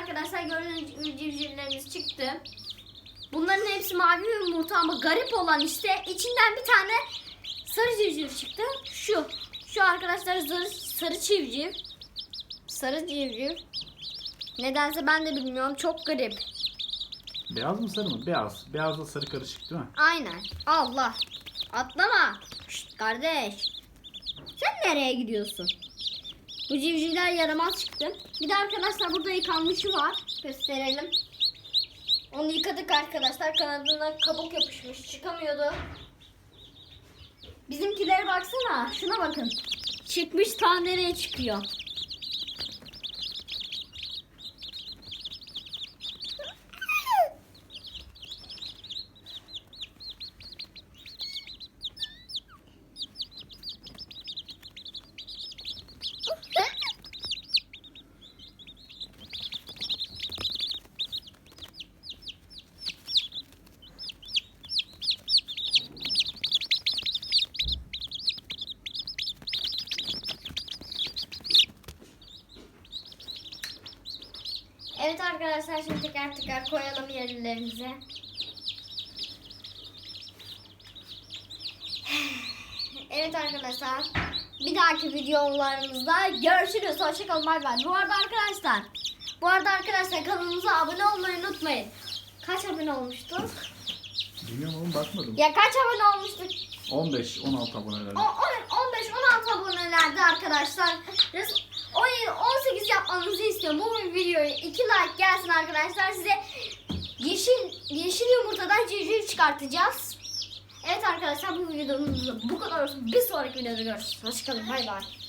arkadaşlar gördüğünüz gibi civcivlerimiz çıktı. Bunların hepsi mavi yumurta ama garip olan işte içinden bir tane sarı civciv çıktı. Şu. Şu arkadaşlar sarı, sarı civciv. Sarı civciv. Nedense ben de bilmiyorum. Çok garip. Beyaz mı sarı mı? Beyaz. Beyazla sarı karışık değil mi? Aynen. Allah. Atlama. Şşt, kardeş. Sen nereye gidiyorsun? Bu civcivler yaramaz çıktı. Bir de arkadaşlar burada yıkanmışı var. Gösterelim. Onu yıkadık arkadaşlar. Kanadına kabuk yapışmış. Çıkamıyordu. Bizimkilere baksana. Şuna bakın. Çıkmış ta nereye çıkıyor. Evet arkadaşlar şimdi teker teker koyalım yerlerimize. Evet arkadaşlar bir dahaki videolarımızda görüşürüz. Hoşçakalın bay bay. Bu arada arkadaşlar bu arada arkadaşlar kanalımıza abone olmayı unutmayın. Kaç abone olmuştuk? Bilmiyorum oğlum bakmadım. Ya kaç abone olmuştuk? 15, 16 aboneler. O- on- 15-16 abonelerde arkadaşlar. Res- o- 18 istiyorum. Bu videoya 2 like gelsin arkadaşlar. Size yeşil yeşil yumurtadan civciv çıkartacağız. Evet arkadaşlar bu videomuz bu kadar olsun. Bir sonraki videoda görüşürüz. Hoşçakalın. Bay bay.